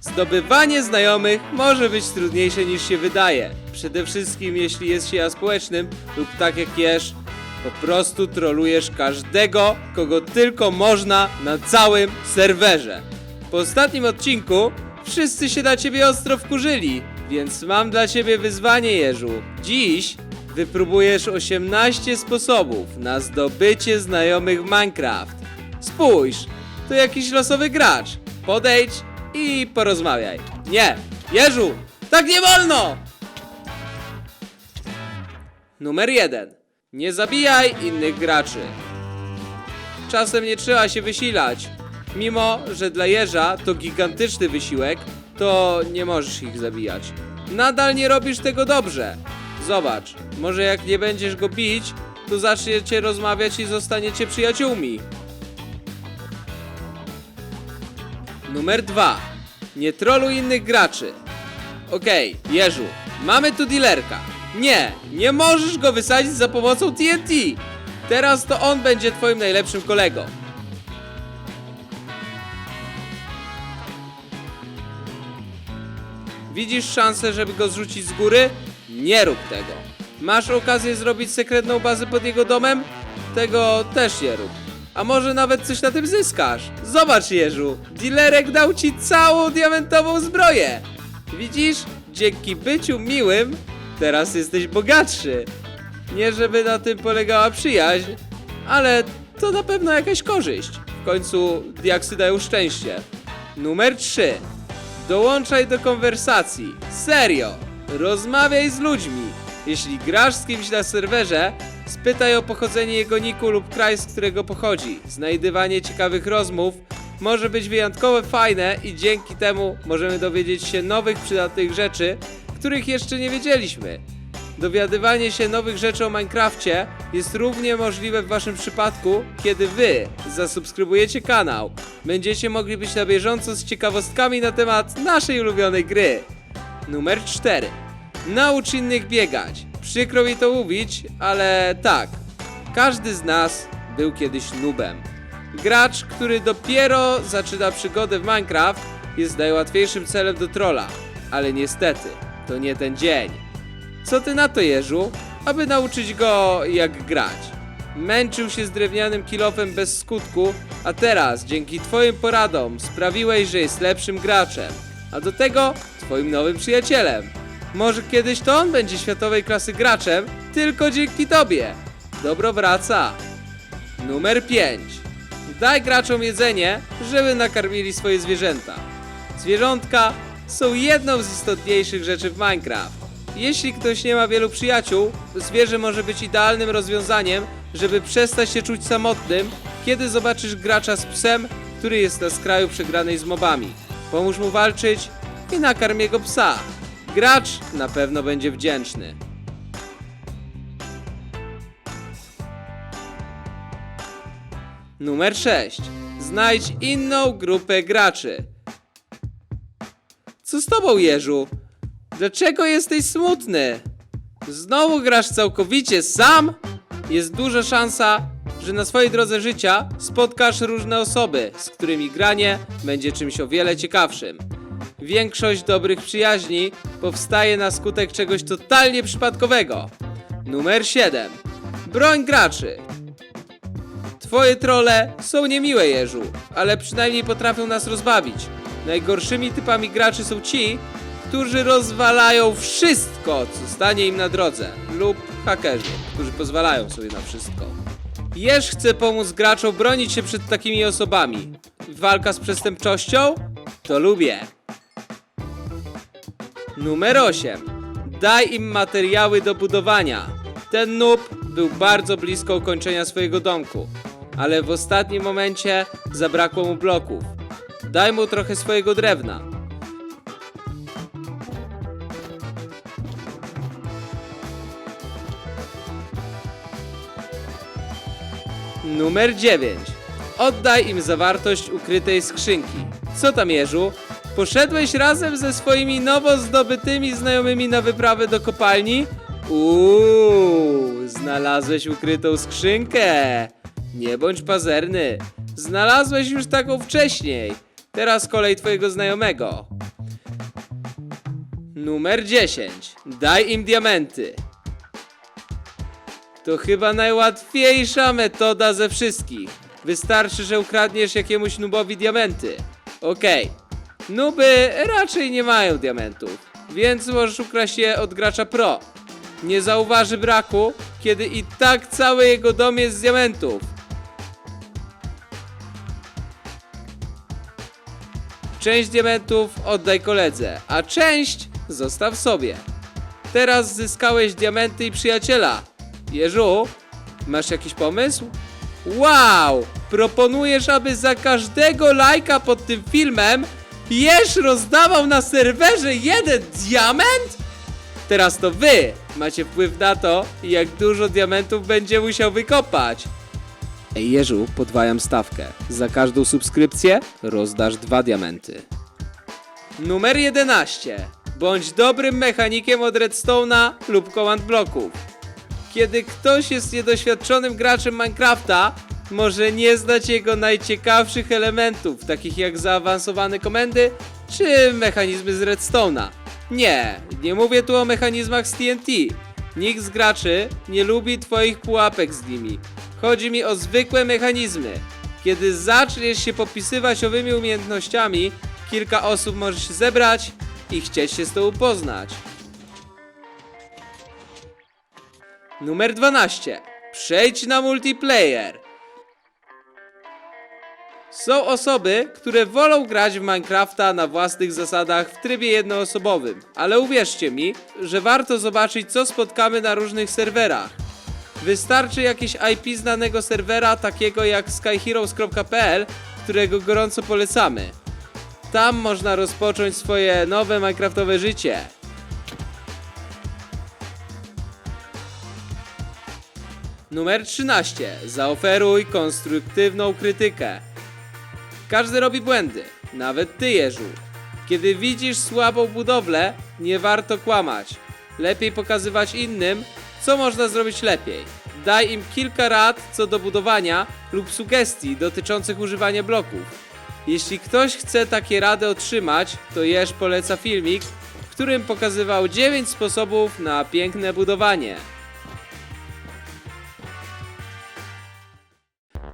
Zdobywanie znajomych może być trudniejsze niż się wydaje. Przede wszystkim jeśli jest się aspołecznym lub tak jak jesz, po prostu trolujesz każdego, kogo tylko można na całym serwerze. Po ostatnim odcinku wszyscy się na ciebie ostro wkurzyli, więc mam dla ciebie wyzwanie, Jerzu. Dziś wypróbujesz 18 sposobów na zdobycie znajomych w Minecraft. Spójrz, to jakiś losowy gracz. Podejdź i porozmawiaj. Nie, Jerzu, tak nie wolno! Numer jeden. Nie zabijaj innych graczy. Czasem nie trzeba się wysilać. Mimo, że dla jeża to gigantyczny wysiłek, to nie możesz ich zabijać. Nadal nie robisz tego dobrze. Zobacz, może jak nie będziesz go bić, to zaczniecie rozmawiać i zostaniecie przyjaciółmi. Numer 2. Nie troluj innych graczy. Okej, Jeżu, mamy tu dealerka. Nie, nie możesz go wysadzić za pomocą TNT. Teraz to on będzie twoim najlepszym kolegą. Widzisz szansę, żeby go zrzucić z góry? Nie rób tego. Masz okazję zrobić sekretną bazę pod jego domem? Tego też nie rób. A może nawet coś na tym zyskasz? Zobacz, Jeżu, dealerek dał ci całą diamentową zbroję. Widzisz? Dzięki byciu miłym, teraz jesteś bogatszy. Nie żeby na tym polegała przyjaźń, ale to na pewno jakaś korzyść. W końcu diaksy dają szczęście. Numer 3. Dołączaj do konwersacji. Serio! Rozmawiaj z ludźmi. Jeśli grasz z kimś na serwerze, spytaj o pochodzenie jego niku lub kraj, z którego pochodzi. Znajdywanie ciekawych rozmów może być wyjątkowo fajne i dzięki temu możemy dowiedzieć się nowych przydatnych rzeczy, których jeszcze nie wiedzieliśmy. Dowiadywanie się nowych rzeczy o Minecrafcie jest równie możliwe w waszym przypadku, kiedy wy zasubskrybujecie kanał. Będziecie mogli być na bieżąco z ciekawostkami na temat naszej ulubionej gry. Numer 4. Naucz innych biegać. Przykro mi to mówić, ale tak. Każdy z nas był kiedyś nubem. Gracz, który dopiero zaczyna przygodę w Minecraft, jest najłatwiejszym celem do trolla. Ale niestety, to nie ten dzień. Co ty na to, Jerzu? Aby nauczyć go, jak grać. Męczył się z drewnianym kilofem bez skutku, a teraz, dzięki twoim poradom, sprawiłeś, że jest lepszym graczem. A do tego, twoim nowym przyjacielem. Może kiedyś to on będzie światowej klasy graczem, tylko dzięki tobie. Dobro wraca. Numer 5. Daj graczom jedzenie, żeby nakarmili swoje zwierzęta. Zwierzątka są jedną z istotniejszych rzeczy w Minecraft. Jeśli ktoś nie ma wielu przyjaciół, zwierzę może być idealnym rozwiązaniem, żeby przestać się czuć samotnym, kiedy zobaczysz gracza z psem, który jest na skraju przegranej z mobami. Pomóż mu walczyć i nakarm jego psa. Gracz na pewno będzie wdzięczny. Numer 6. Znajdź inną grupę graczy. Co z tobą, Jerzu? Dlaczego jesteś smutny? Znowu grasz całkowicie sam? Jest duża szansa, że na swojej drodze życia spotkasz różne osoby, z którymi granie będzie czymś o wiele ciekawszym. Większość dobrych przyjaźni powstaje na skutek czegoś totalnie przypadkowego. Numer 7. Broń graczy. Twoje trole są niemiłe, Jerzu, ale przynajmniej potrafią nas rozbawić. Najgorszymi typami graczy są ci, którzy rozwalają wszystko, co stanie im na drodze, lub hakerzy, którzy pozwalają sobie na wszystko. Jerz chce pomóc graczom bronić się przed takimi osobami. Walka z przestępczością? To lubię. Numer 8. Daj im materiały do budowania. Ten noob był bardzo blisko ukończenia swojego domku, ale w ostatnim momencie zabrakło mu bloków. Daj mu trochę swojego drewna. Numer 9. Oddaj im zawartość ukrytej skrzynki. Co tam, Jerzu? Poszedłeś razem ze swoimi nowo zdobytymi znajomymi na wyprawę do kopalni? Uuu, znalazłeś ukrytą skrzynkę. Nie bądź pazerny. Znalazłeś już taką wcześniej. Teraz kolej twojego znajomego. Numer 10. Daj im diamenty. To chyba najłatwiejsza metoda ze wszystkich. Wystarczy, że ukradniesz jakiemuś nubowi diamenty. Okej. Nuby raczej nie mają diamentów, więc możesz ukraść je od gracza pro. Nie zauważy braku, kiedy i tak cały jego dom jest z diamentów. Część diamentów oddaj koledze, a część zostaw sobie. Teraz zyskałeś diamenty i przyjaciela. Jeżu, masz jakiś pomysł? Wow! Proponujesz, aby za każdego lajka pod tym filmem Jeż rozdawał na serwerze jeden diament? Teraz to wy macie wpływ na to, jak dużo diamentów będzie musiał wykopać. Ej Jeżu, podwajam stawkę. Za każdą subskrypcję rozdasz dwa diamenty. Numer 11. Bądź dobrym mechanikiem od redstone'a lub command bloków. Kiedy ktoś jest niedoświadczonym graczem Minecrafta, może nie znać jego najciekawszych elementów, takich jak zaawansowane komendy czy mechanizmy z redstone'a. Nie, nie mówię tu o mechanizmach z TNT. Nikt z graczy nie lubi twoich pułapek z nimi. Chodzi mi o zwykłe mechanizmy. Kiedy zaczniesz się popisywać owymi umiejętnościami, kilka osób może się zebrać i chcieć się z tobą poznać. Numer 12. Przejdź na multiplayer. Są osoby, które wolą grać w Minecrafta na własnych zasadach w trybie jednoosobowym, ale uwierzcie mi, że warto zobaczyć co spotkamy na różnych serwerach. Wystarczy jakieś IP znanego serwera, takiego jak skyheroes.pl, którego gorąco polecamy. Tam można rozpocząć swoje nowe Minecraftowe życie. Numer 13. Zaoferuj konstruktywną krytykę. Każdy robi błędy, nawet ty, Jeżu. Kiedy widzisz słabą budowlę, nie warto kłamać. Lepiej pokazywać innym, co można zrobić lepiej. Daj im kilka rad co do budowania lub sugestii dotyczących używania bloków. Jeśli ktoś chce takie rady otrzymać, to Jeż poleca filmik, w którym pokazywał 9 sposobów na piękne budowanie.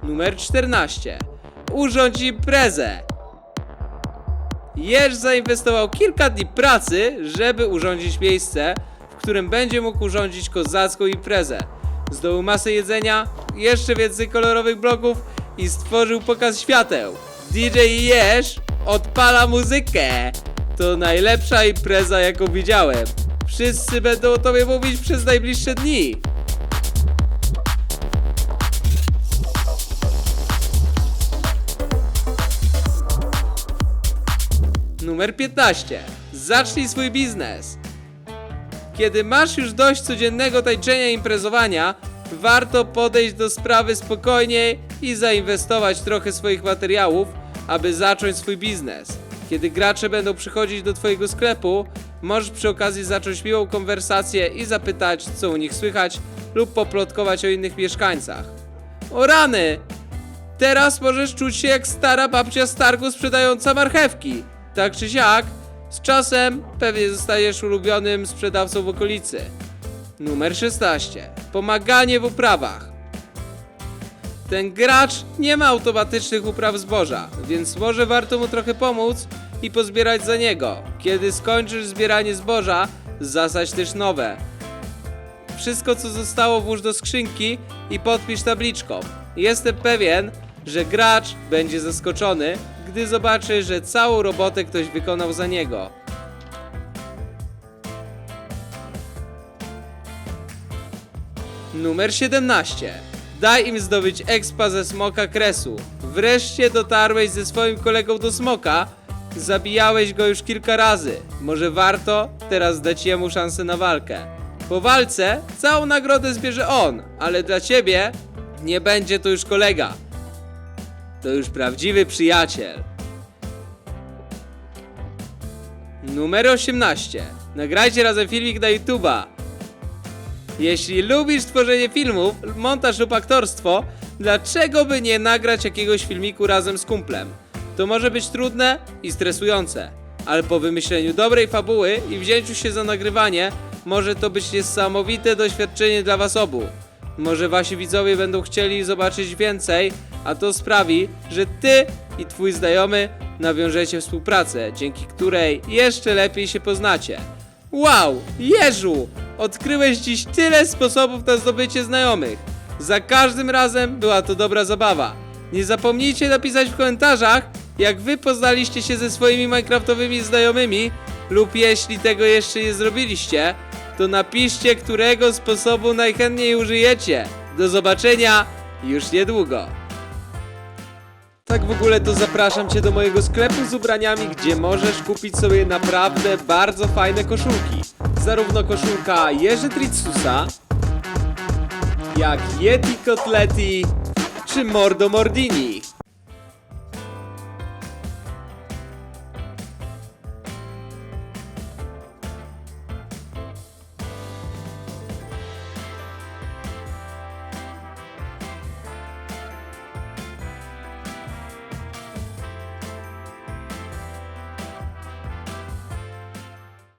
Numer 14. Urządź imprezę. Jerz zainwestował kilka dni pracy, żeby urządzić miejsce, w którym będzie mógł urządzić kozacką imprezę. Zdobył masę jedzenia, jeszcze więcej kolorowych bloków i stworzył pokaz świateł. DJ Jerz odpala muzykę. To najlepsza impreza, jaką widziałem. Wszyscy będą o tobie mówić przez najbliższe dni. Numer 15. Zacznij swój biznes. Kiedy masz już dość codziennego tańczenia i imprezowania, warto podejść do sprawy spokojniej i zainwestować trochę swoich materiałów, aby zacząć swój biznes. Kiedy gracze będą przychodzić do twojego sklepu, możesz przy okazji zacząć miłą konwersację i zapytać, co u nich słychać, lub poplotkować o innych mieszkańcach. O rany! Teraz możesz czuć się jak stara babcia z targu sprzedająca marchewki. Tak czy siak, z czasem pewnie zostaniesz ulubionym sprzedawcą w okolicy. Numer 16. Pomaganie w uprawach. Ten gracz nie ma automatycznych upraw zboża, więc może warto mu trochę pomóc i pozbierać za niego. Kiedy skończysz zbieranie zboża, zasadź też nowe. Wszystko co zostało włóż do skrzynki i podpisz tabliczką. Jestem pewien, że gracz będzie zaskoczony, gdy zobaczy, że całą robotę ktoś wykonał za niego. Numer 17. Daj im zdobyć expa ze smoka kresu. Wreszcie dotarłeś ze swoim kolegą do smoka. Zabijałeś go już kilka razy. Może warto teraz dać jemu szansę na walkę. Po walce całą nagrodę zbierze on, ale dla ciebie nie będzie to już kolega. To już prawdziwy przyjaciel. Numer 18. Nagrajcie razem filmik na YouTube'a. Jeśli lubisz tworzenie filmów, montaż lub aktorstwo, dlaczego by nie nagrać jakiegoś filmiku razem z kumplem? To może być trudne i stresujące. ale po wymyśleniu dobrej fabuły i wzięciu się za nagrywanie, może to być niesamowite doświadczenie dla was obu. Może wasi widzowie będą chcieli zobaczyć więcej, a to sprawi, że ty i twój znajomy nawiążecie współpracę, dzięki której jeszcze lepiej się poznacie. Wow, Jeżu! Odkryłeś dziś tyle sposobów na zdobycie znajomych. Za każdym razem była to dobra zabawa. Nie zapomnijcie napisać w komentarzach, jak wy poznaliście się ze swoimi minecraftowymi znajomymi, lub jeśli tego jeszcze nie zrobiliście, to napiszcie, którego sposobu najchętniej użyjecie. Do zobaczenia już niedługo. Tak w ogóle to zapraszam Cię do mojego sklepu z ubraniami, gdzie możesz kupić sobie naprawdę bardzo fajne koszulki. Zarówno koszulka Jerzy Tritsusa, jak Yeti Kotleti, czy Mordo Mordini.